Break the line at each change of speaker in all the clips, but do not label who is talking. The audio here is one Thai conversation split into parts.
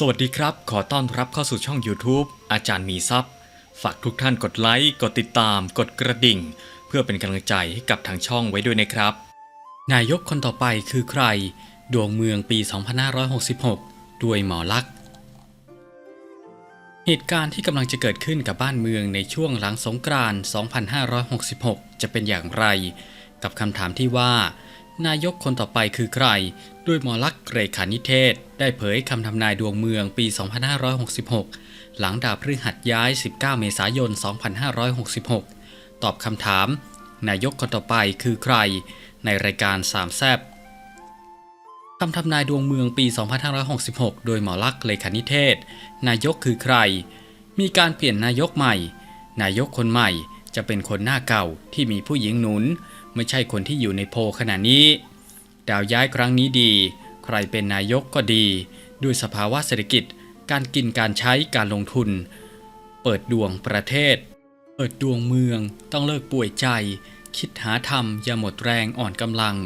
สวัสดีครับ ขอต้อนรับเข้าสู่ช่อง YouTube อาจารย์มีซัพ์ฝากทุกท่านกดไลค์ กดติดตาม กดกระดิ่ง เพื่อเป็นกำลังใจให้กับทางช่องไว้ด้วยนะครับ นายกคนต่อไปคือใคร ดวงเมืองปี 2566 ด้วยหมอลักษณ์เหตุการณ์ที่กำลังจะเกิดขึ้นกับบ้านเมืองในช่วงหลังสงกรานต์2566 จะเป็นอย่างไร กับคำถามที่ว่า นายกคนต่อไปคือใคร ด้วยหมอลักษ์เกรขานิเทศ ได้เผยคำทำนายดวงเมืองปี 2566 หลังดาวพฤหัสย้าย 19 เมษายน 2566 ตอบคำถาม นายกคนต่อไปคือใคร ในรายการสามแซบคำทำนายดวงเมืองปี 2566 โดยหมอลักษ์เลขานิเทศ นายกคือใคร มีการเปลี่ยนนายกใหม่ นายกคนใหม่จะเป็นคนหน้าเก่าที่มีผู้หญิงหนุน ไม่ใช่คนที่อยู่ในโพขณะนี้ ดาวย้ายครั้งนี้ดี ใครเป็นนายกก็ดี ด้วยสภาวะเศรษฐกิจ การกินการใช้การลงทุน เปิดดวงประเทศ เปิดดวงเมืองต้องเลิกป่วยใจ คิดหาธรรมอย่าหมดแรงอ่อนกำลัง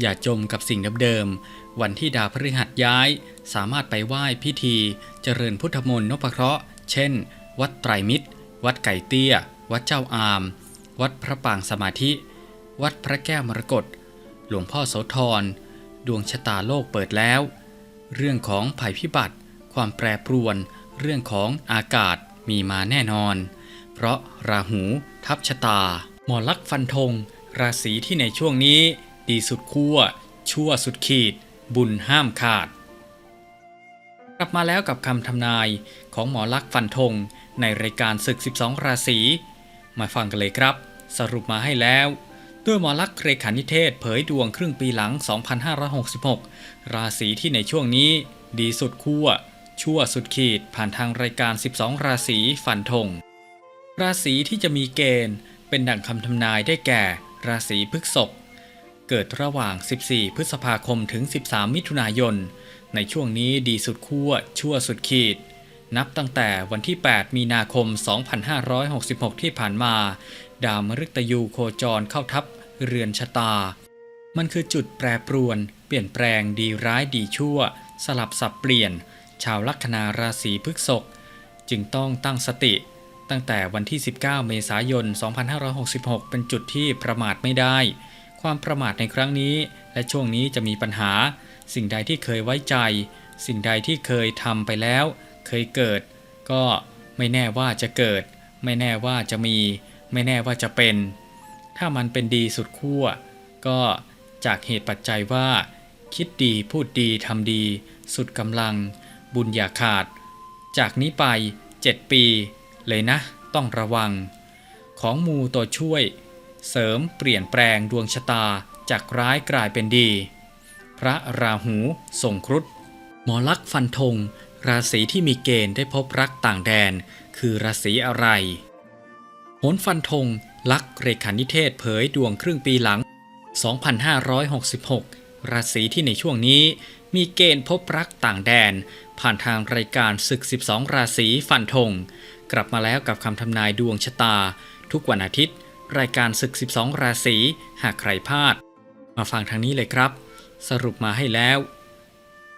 อย่าจมกับสิ่งเดิมๆวันที่ดาวพฤหัสย้าย สามารถไปไหว้พิธี เจริญพุทธมนต์นพเคราะห์ เช่น วัดไตรมิตร วัดไก่เตี้ย วัดเจ้าอาม วัดพระปางสมาธิ วัดพระแก้วมรกตหลวงพ่อโสธร ดวงชะตาโลกเปิดแล้ว เรื่องของภัยพิบัติ ความแปรปรวน เรื่องของอากาศมีมาแน่นอน เพราะราหูทับชะตา หมอลักษณ์ฟันธง ราศีที่ในช่วงนี้ ดีสุดขั้ว ชั่วสุดขีด บุญห้ามขาด กลับมาแล้วกับคำทำนายของหมอลักษณ์ฟันธงในรายการศึก 12 ราศีมาฟังกันเลยครับ สรุปมาให้แล้ว ด้วยหมอลักษ์เรขานิเทศเผยดวงครึ่งปีหลัง 2566 ราศีที่ในช่วงนี้ ดีสุดขั้วชั่วสุดขีดผ่านทางรายการ 12 ราศีฟันธง ราศีที่จะมีเกณฑ์เป็นดั่งคำทำนายได้แก่ ราศีพฤษภเกิดระหว่าง 14 พฤษภาคมถึง 13 มิถุนายน ในช่วงนี้ดีสุดขั้วชั่วสุดขีด นับตั้งแต่วันที่ 8 มีนาคม 2566 ที่ผ่านมา ดาวมฤตยูโคจรเข้าทับ เรือนชะตา มันคือจุดแปรปรวน เปลี่ยนแปลงดีร้ายดีชั่ว สลับสับเปลี่ยน ชาวลัคนาราศีพฤษภจึงต้องตั้งสติ ตั้งแต่วันที่ 19 เมษายน 2566 เป็นจุดที่ประมาทไม่ได้ ความประมาทในครั้งนี้ และช่วงนี้จะมีปัญหา สิ่งใดที่เคยไว้ใจ สิ่งใดที่เคยทำไปแล้ว เคยเกิด ก็ไม่แน่ว่าจะเกิด ไม่แน่ว่าจะมี ไม่แน่ว่าจะเป็น ถ้ามันเป็นดีสุดขั้วก็จากเหตุปัจจัยว่า คิดดีพูดดีทำดี สุดกำลัง บุญอย่าขาด จากนี้ไป 7 ปี เลยนะ ต้องระวัง ของมูตัวช่วย เสริมเปลี่ยนแปลงดวงชะตาจากร้ายกลายเป็นดี พระราหูส่งครุฑหมอลักษ์ฟันธง ราศีที่มีเกณฑ์ได้พบรักต่างแดน คือราศีอะไรโหนฟันธง ลักษ์เรขานิเทศเผยดวงครึ่งปีหลัง 2566 ราศีที่ในช่วงนี้ มีเกณฑ์พบรักต่างแดน ผ่านทางรายการศึก 12 ราศีฟันธง กลับมาแล้วกับคำทำนายดวงชะตา ทุกวันอาทิตย์ รายการศึก 12 ราศีหากใครพลาด มาฟังทางนี้เลยครับ สรุปมาให้แล้ว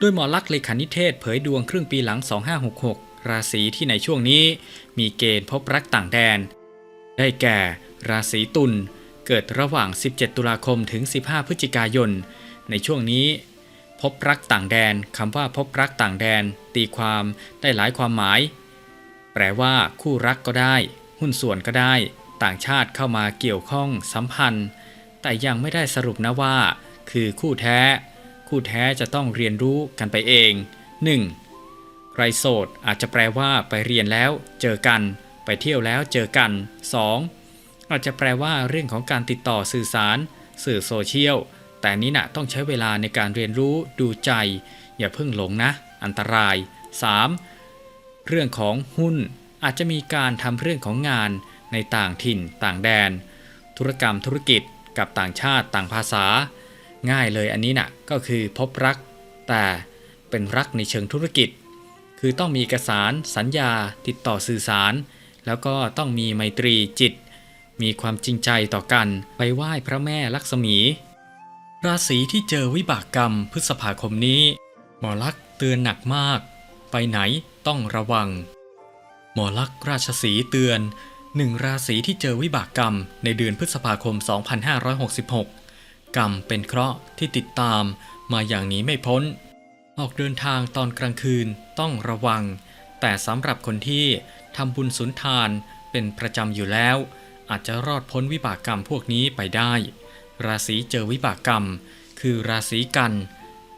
ด้วยหมอลักษ์เลขานิเทศเผยดวงครึ่งปีหลัง 2566 ราศีที่ในช่วงนี้ มีเกณฑ์พบรักต่างแดน ได้แก่ ราศีตุลเกิดระหว่าง 17 ตุลาคมถึง 15 พฤศจิกายน ในช่วงนี้ พบรักต่างแดนคำว่าพบรักต่างแดน ตีความได้หลายความหมาย แปลว่า คู่รักก็ได้ หุ้นส่วนก็ได้ ต่างชาติเข้ามาเกี่ยวข้องสัมพันธ์ แต่ยังไม่ได้สรุปนะว่า คือคู่แท้ คู่แท้จะต้องเรียนรู้กันไปเอง 1. ใครโสดอาจจะแปลว่าไปเรียนแล้ว เจอกัน ไปเที่ยวแล้วเจอกัน 2. อาจจะแปลว่าเรื่องของการติดต่อสื่อสาร สื่อโซเชียล แต่นี้นะต้องใช้เวลาในการเรียนรู้ดูใจ อย่าเพิ่งหลงนะ อันตราย 3. เรื่องของหุ้น อาจจะมีการทำเรื่องของงานในต่างถิ่น ต่างแดน ธุรกรรมธุรกิจกับต่างชาติต่างภาษา ง่ายเลยอันนี้นะ่ะก็คือพบรัก แต่เป็นรักในเชิงธุรกิจ คือต้องมีเอกสาร สัญญา ติดต่อสื่อสาร แล้วก็ต้องมีไมตรีจิต มีความจริงใจต่อกันไปไหว้พระแม่ลักษมี ราศีที่เจอวิบากกรรมพฤษภาคมนี้ หมอลักษ์เตือนหนักมาก ไปไหนต้องระวัง หมอลักษ์ราชสีเตือนหนึ่งราศีที่เจอวิบากกรรมในเดือนพฤษภาคม 2566 กรรมเป็นเคราะห์ที่ติดตามมาอย่างนี้ไม่พ้น ออกเดินทางตอนกลางคืนต้องระวัง แต่สำหรับคนที่ ทำบุญสุนทานเป็นประจำอยู่แล้ว อาจจะรอดพ้นวิบากกรรมพวกนี้ไปได้ ราศีเจอวิบากกรรม คือราศีกัน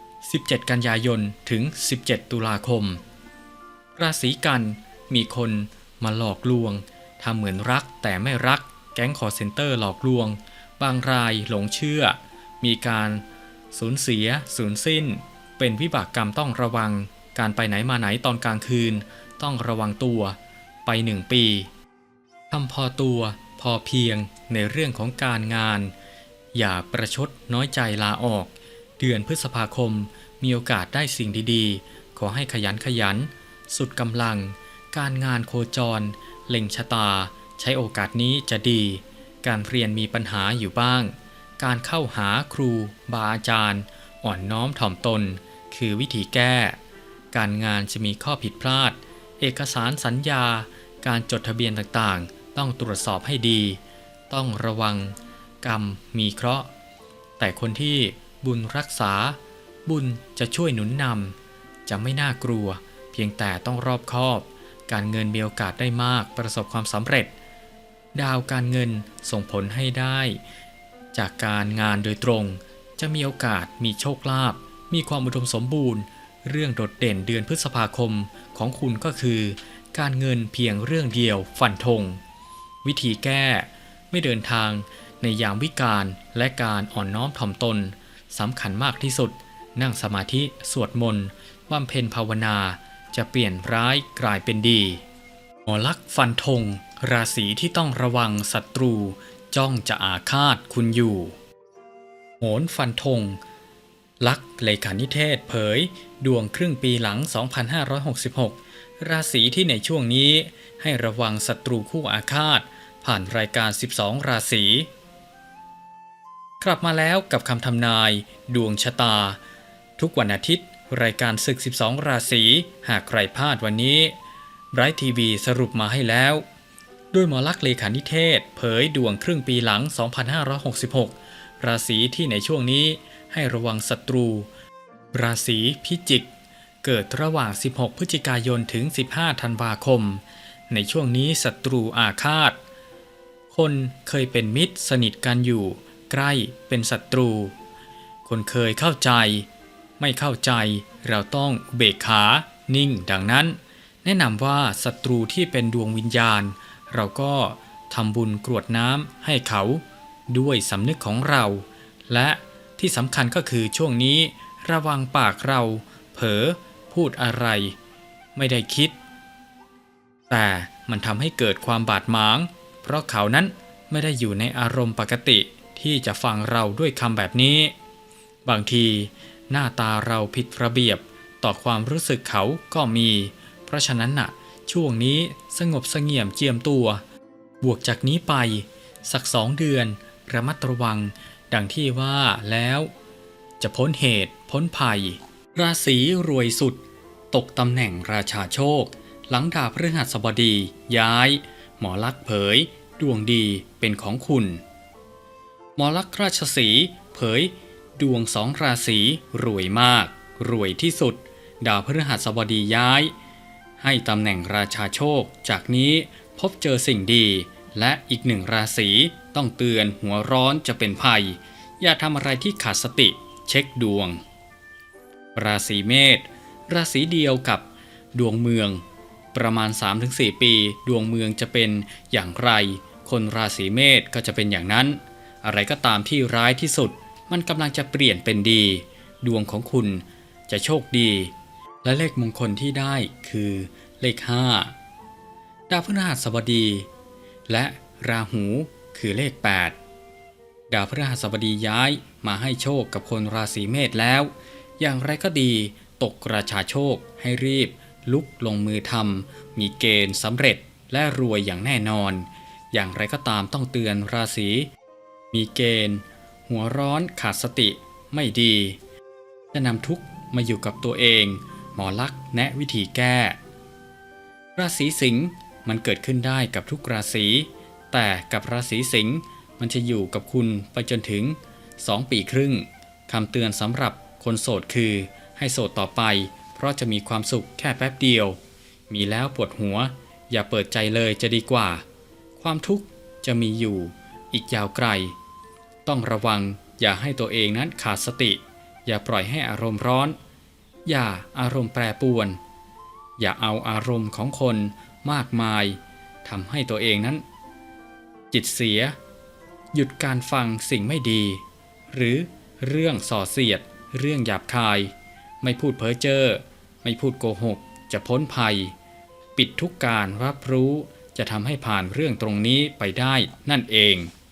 17 กันยายนถึง 17 ตุลาคม ราศีกันมีคนมาหลอกลวงทำเหมือนรักแต่ไม่รัก แก๊งคอร์เซนเตอร์หลอกลวง บางรายหลงเชื่อ มีการสูญเสีย สูญสิ้น เป็นวิบากกรรมต้องระวัง การไปไหนมาไหนตอนกลางคืน ต้องระวังตัว ไปหนึ่งปีทำพอตัวพอเพียงในเรื่องของการงาน อย่าประชดน้อยใจลาออก เดือนพฤษภาคมมีโอกาสได้สิ่งดีๆ ขอให้ขยันขยัน สุดกำลัง การงานโคจร เล็งชะตา ใช้โอกาสนี้จะดี การเรียนมีปัญหาอยู่บ้าง การเข้าหาครู บาอาจารย์ อ่อนน้อมถ่อมตน คือวิธีแก้ การงานจะมีข้อผิดพลาด เอกสารสัญญา การจดทะเบียนต่างๆ ต้องตรวจสอบให้ดี ต้องระวัง กรรมมีเคราะห์ แต่คนที่บุญรักษา บุญจะช่วยหนุนนำจะไม่น่ากลัว เพียงแต่ต้องรอบคอบ การเงินมีโอกาสได้มากประสบความสำเร็จ ดาวการเงินส่งผลให้ได้ จากการงานโดยตรง จะมีโอกาสมีโชคลาภมีความอุดมสมบูรณ์ เรื่องโดดเด่นเดือนพฤษภาคมของคุณก็คือ การเงินเพียงเรื่องเดียว ฟันธง วิธีแก้ ไม่เดินทางในยามวิกาลและการอ่อนน้อมถ่อมตนสำคัญมากที่สุด นั่งสมาธิสวดมนต์บำเพ็ญภาวนา จะเปลี่ยนร้ายกลายเป็นดีหมอลักฟันธง ราศีที่ต้องระวังศัตรู จ้องจะอาฆาตคุณอยู่โหนฟันธง ลักเลขานิเทศเผย ดวงครึ่งปีหลัง 2566 ราศีที่ในช่วงนี้ให้ระวังศัตรูคู่อาฆาต ผ่านรายการ 12 ราศีกลับมาแล้วกับคำทำนาย ดวงชะตา ทุกวันอาทิตย์ รายการศึก 12 ราศีหากใครพลาดวันนี้ไบรท์ทีวีสรุปมาให้แล้ว ด้วยหมอลักษ์เลขานิเทศ เผยดวงครึ่งปีหลัง 2566 ราศีที่ในช่วงนี้ให้ระวังศัตรู ราศีพิจิก เกิดระหว่าง 16 พฤศจิกายนถึง 15 ธันวาคม ในช่วงนี้ศัตรูอาฆาต คนเคยเป็นมิตรสนิทกันอยู่ ใกล้เป็นศัตรู คนเคยเข้าใจ ไม่เข้าใจเราต้องเบกขา นิ่ง ดังนั้น แนะนำว่าศัตรูที่เป็นดวงวิญญาณ เราก็ทำบุญกรวดน้ำให้เขา ด้วยสำนึกของเรา และที่สำคัญก็คือช่วงนี้ระวังปากเรา เผลอ พูดอะไร ไม่ได้คิด แต่มันทำให้เกิดความบาดหมาง เพราะเขานั้นไม่ได้อยู่ในอารมณ์ปกติที่จะฟังเราด้วยคำแบบนี้ บางทีหน้าตาเราผิดระเบียบต่อความรู้สึกเขาก็มี เพราะฉะนั้นน่ะ ช่วงนี้สงบเสงี่ยมเจียมตัว บวกจากนี้ไป สักสองเดือน ระมัดระวัง ดังที่ว่าแล้ว จะพ้นเหตุพ้นภัย ราศีรวยสุด ตกตำแหน่งราชาโชค หลังดาพฤหัสบดี ย้าย หมอลักษ์เผย ดวงดีเป็นของคุณ หมอลักษ์ราชสีเผย ดวงสองราศีรวยมาก รวยที่สุด ดาวพฤหัสบดีย้าย ให้ตำแหน่งราชาโชค จากนี้พบเจอสิ่งดี และอีกหนึ่งราศีต้องเตือนหัวร้อนจะเป็นภัย อย่าทำอะไรที่ขาดสติ เช็คดวง ราศีเมษ ราศีเดียวกับดวงเมือง ประมาณ 3-4 ปี ดวงเมืองจะเป็นอย่างไร คนราศีเมษก็จะเป็นอย่างนั้น อะไรก็ตามที่ร้ายที่สุด มันกำลังจะเปลี่ยนเป็นดี ดวงของคุณจะโชคดี และเลขมงคลที่ได้คือเลข 5 ดาวพฤหัสบดี และราหูคือเลข 8 ดาวพฤหัสบดีย้ายมาให้โชคกับคนราศีเมษแล้ว อย่างไรก็ดี ตกราชาโชคให้รีบ ลุกลงมือทำมีเกณฑ์สำเร็จและรวยอย่างแน่นอน อย่างไรก็ตามต้องเตือนราศีมีเกณฑ์ หัวร้อนขาดสติไม่ดี จะนำทุกข์มาอยู่กับตัวเอง หมอลักษ์แนะวิธีแก้ ราศีสิงห์มันเกิดขึ้นได้กับทุกราศีแต่กับราศีสิงห์มันจะอยู่กับคุณไปจนถึง 2 ปีครึ่งคำเตือนสำหรับคนโสดคือ ให้โสดต่อไป เพราะจะมีความสุขแค่แป๊บเดียว มีแล้วปวดหัว อย่าเปิดใจเลยจะดีกว่า ความทุกข์จะมีอยู่ อีกยาวไกล ต้องระวังอย่าให้ตัวเองนั้นขาดสติ อย่าปล่อยให้อารมณ์ร้อน อย่าอารมณ์แปรปรวน อย่าเอาอารมณ์ของคนมากมายทำให้ตัวเองนั้น จิตเสีย หยุดการฟังสิ่งไม่ดี หรือเรื่องส่อเสียด เรื่องหยาบคาย ไม่พูดเพ้อเจ้อไม่พูดโกหก จะพ้นภัย ปิดทุกการรับรู้จะทำให้ผ่านเรื่องตรงนี้ไปได้นั่นเอง